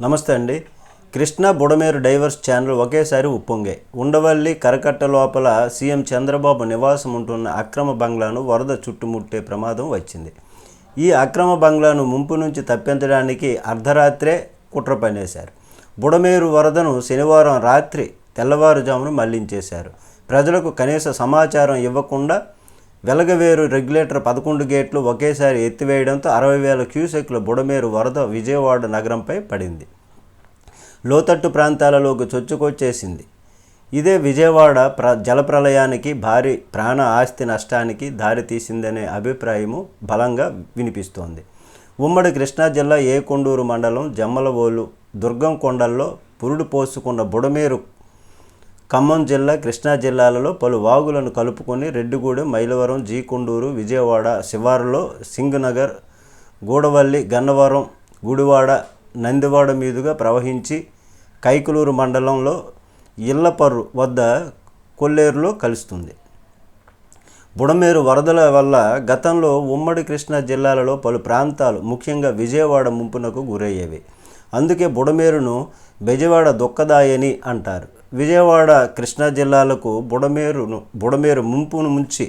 నమస్తే అండి. Krishna Budameru divorce channel ఒకేసారి ఉప్పొంగాయి ఉండవల్లి కరకట్ట లోపల సీఎం చంద్రబాబు నివాసం ఉంటున్న అక్రమ బంగ్లాను వరద చుట్టుముట్టే ప్రమాదం వచ్చింది. ఈ అక్రమ బంగ్లాను ముంపు నుంచి తప్పించడానికి అర్ధరాత్రే కుట్ర పనేశారు. బుడమేరు వరదను శనివారం రాత్రి తెల్లవారుజామున మళ్ళించేశారు. ప్రజలకు కనీస సమాచారం ఇవ్వకుండా వెలగవేరు రెగ్యులేటర్ పదకొండు గేట్లు ఒకేసారి ఎత్తివేయడంతో అరవై వేల క్యూసెక్ల బుడమేరు వరద విజయవాడ నగరంపై పడింది. లోతట్టు ప్రాంతాలలోకి చొచ్చుకొచ్చేసింది. ఇదే విజయవాడ ప్ర జలప్రలయానికి భారీ ప్రాణ ఆస్తి నష్టానికి దారితీసిందనే అభిప్రాయము బలంగా వినిపిస్తోంది. ఉమ్మడి కృష్ణా జిల్లా ఏకొండూరు మండలం జమ్మలవోలు దుర్గం కొండల్లో పురుడు పోసుకున్న బుడమేరు ఖమ్మం జిల్లా కృష్ణా జిల్లాలలో పలు వాగులను కలుపుకొని రెడ్డిగూడెం మైలవరం జీకొండూరు విజయవాడ శివారులో సింగనగర్ గూడవల్లి గన్నవరం గుడివాడ నందివాడ మీదుగా ప్రవహించి కైకులూరు మండలంలో ఇళ్ళపర్రు వద్ద కొల్లేరులో కలుస్తుంది. బుడమేరు వరదల వల్ల గతంలో ఉమ్మడి కృష్ణా జిల్లాలలో పలు ప్రాంతాలు ముఖ్యంగా విజయవాడ ముంపునకు గురయ్యేవి. అందుకే బుడమేరును బెజవాడ దుఃఖదాయని అంటారు. విజయవాడ కృష్ణా జిల్లాలకు బుడమేరును బుడమేరు ముంపును ముంచి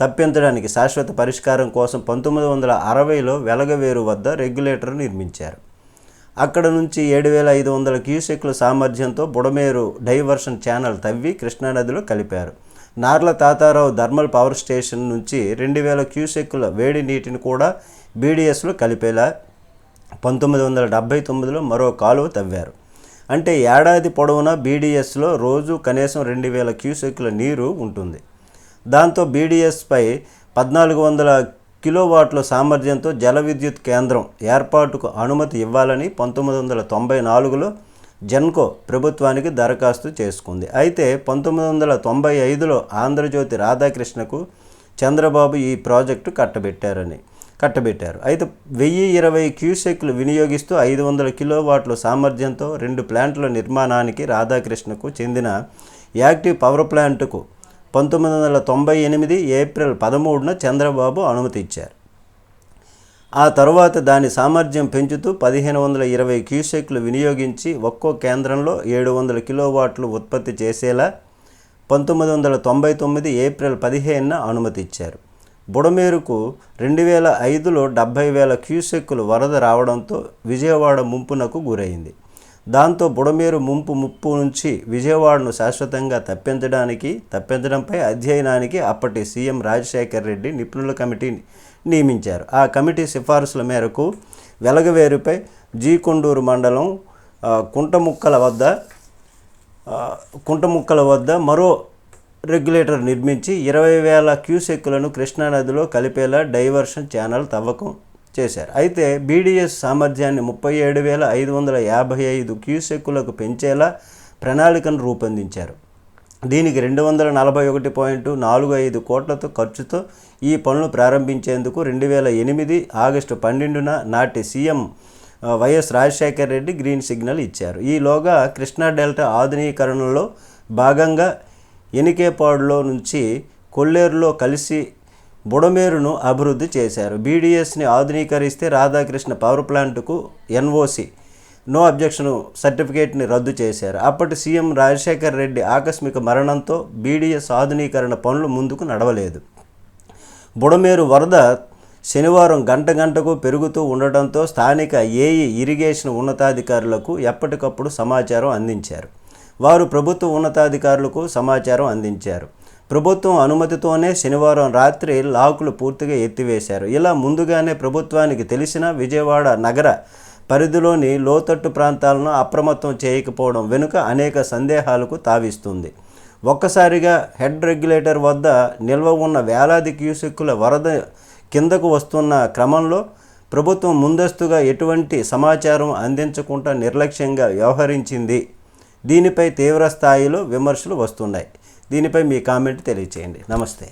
తప్పించడానికి శాశ్వత పరిష్కారం కోసం పంతొమ్మిది వందల అరవైలో వెలగవేరు వద్ద రెగ్యులేటర్ నిర్మించారు. అక్కడ నుంచి ఏడు వేల ఐదు వందల క్యూసెక్ల సామర్థ్యంతో బుడమేరు డైవర్షన్ ఛానల్ తవ్వి కృష్ణానదిలో కలిపారు. Narla Tatarao thermal power station నుంచి రెండు వేల క్యూసెక్కుల వేడి నీటిని కూడా బీడీఎస్లో కలిపేలా పంతొమ్మిది వందల డెబ్భై తొమ్మిదిలో మరో కాలువ తవ్వారు. అంటే ఏడాది పొడవునా బీడీఎస్లో రోజు కనీసం రెండు వేల క్యూసెక్ల నీరు ఉంటుంది. దాంతో బీడీఎస్పై పద్నాలుగు వందల కిలోవాట్ల సామర్థ్యంతో జల విద్యుత్ కేంద్రం ఏర్పాటుకు అనుమతి ఇవ్వాలని పంతొమ్మిది వందల తొంభై నాలుగులో జెన్కో ప్రభుత్వానికి దరఖాస్తు చేసుకుంది. అయితే పంతొమ్మిది వందల తొంభై ఐదులో ఆంధ్రజ్యోతి రాధాకృష్ణకు చంద్రబాబు ఈ ప్రాజెక్టు కట్టబెట్టారని. కట్టబెట్టారు. అయితే వెయ్యి ఇరవై క్యూసెక్లు వినియోగిస్తూ ఐదు వందల కిలోవాట్ల సామర్థ్యంతో రెండు ప్లాంట్ల నిర్మాణానికి రాధాకృష్ణకు చెందిన యాక్టివ్ పవర్ ప్లాంట్కు పంతొమ్మిది వందల తొంభై ఎనిమిది ఏప్రిల్ పదమూడున చంద్రబాబు అనుమతి ఇచ్చారు. ఆ తరువాత దాని సామర్థ్యం పెంచుతూ పదిహేను వందల ఇరవై క్యూసెక్లు వినియోగించి ఒక్కో కేంద్రంలో ఏడు వందల కిలోవాట్లు ఉత్పత్తి చేసేలా పంతొమ్మిది వందల తొంభై తొమ్మిది ఏప్రిల్ పదిహేనున అనుమతి ఇచ్చారు. బుడమేరుకు రెండు వేల ఐదులో డెబ్భై వేల క్యూసెక్కులు వరద రావడంతో విజయవాడ ముంపునకు గురైంది. దాంతో బుడమేరు ముంపు ముప్పు నుంచి విజయవాడను శాశ్వతంగా తప్పించడానికి తప్పించడంపై అధ్యయనానికి అప్పటి సీఎం రాజశేఖర్ రెడ్డి నిపుణుల కమిటీని నియమించారు. ఆ కమిటీ సిఫార్సుల మేరకు వెలగవేరుపై జీకొండూరు మండలం కుంటముక్కల వద్ద కుంటముక్కల వద్ద మరో రెగ్యులేటర్ నిర్మించి ఇరవై వేల క్యూసెక్కులను కృష్ణానదిలో కలిపేలా డైవర్షన్ ఛానల్ తవ్వకం చేశారు. అయితే బీడీఎస్ సామర్థ్యాన్ని ముప్పై ఏడు వేల ఐదు వందల యాభై ఐదు క్యూసెక్కులకు పెంచేలా ప్రణాళికను రూపొందించారు. దీనికి రెండు వందల నలభై ఒకటి పాయింట్ నాలుగు ఐదు కోట్లతో ఖర్చుతో ఈ పనులు ప్రారంభించేందుకు రెండు వేల ఎనిమిది ఆగస్టు పన్నెండున నాటి CM YS Rajasekhar Reddy green signal ఇచ్చారు. ఈలోగా కృష్ణా డెల్టా ఆధునీకరణలో భాగంగా ఎనికేపాడులో నుంచి కొల్లేరులో కలిసి బుడమేరును అభివృద్ధి చేశారు. బీడీఎస్ని ఆధునీకరిస్తే రాధాకృష్ణ పవర్ ప్లాంట్కు ఎన్ఓసి నో అబ్జెక్షన్ సర్టిఫికేట్ని రద్దు చేశారు. అప్పటి సీఎం రాజశేఖర్ రెడ్డి ఆకస్మిక మరణంతో బీడీఎస్ ఆధునీకరణ పనులు ముందుకు నడవలేదు. బుడమేరు వరద శనివారం గంట గంటకు పెరుగుతూ ఉండటంతో స్థానిక ఏఈ ఇరిగేషన్ ఉన్నతాధికారులకు ఎప్పటికప్పుడు సమాచారం అందించారు. వారు ప్రభుత్వ ఉన్నతాధికారులకు సమాచారం అందించారు. ప్రభుత్వం అనుమతితోనే శనివారం రాత్రి లాకులు పూర్తిగా ఎత్తివేశారు. ఇలా ముందుగానే ప్రభుత్వానికి తెలిసిన విజయవాడ నగర పరిధిలోని లోతట్టు ప్రాంతాలను అప్రమత్తం చేయకపోవడం వెనుక అనేక సందేహాలకు తావిస్తుంది. ఒక్కసారిగా హెడ్ రెగ్యులేటర్ వద్ద నిల్వ ఉన్న వేలాది క్యూసెక్కుల వరద కిందకు వస్తున్న క్రమంలో ప్రభుత్వం ముందస్తుగా ఎటువంటి సమాచారం అందించకుండా నిర్లక్ష్యంగా వ్యవహరించింది. దీనిపై తీవ్ర స్థాయిలో విమర్శలు వస్తున్నాయి. దీనిపై మీ కామెంట్ తెలియచేయండి. నమస్తే.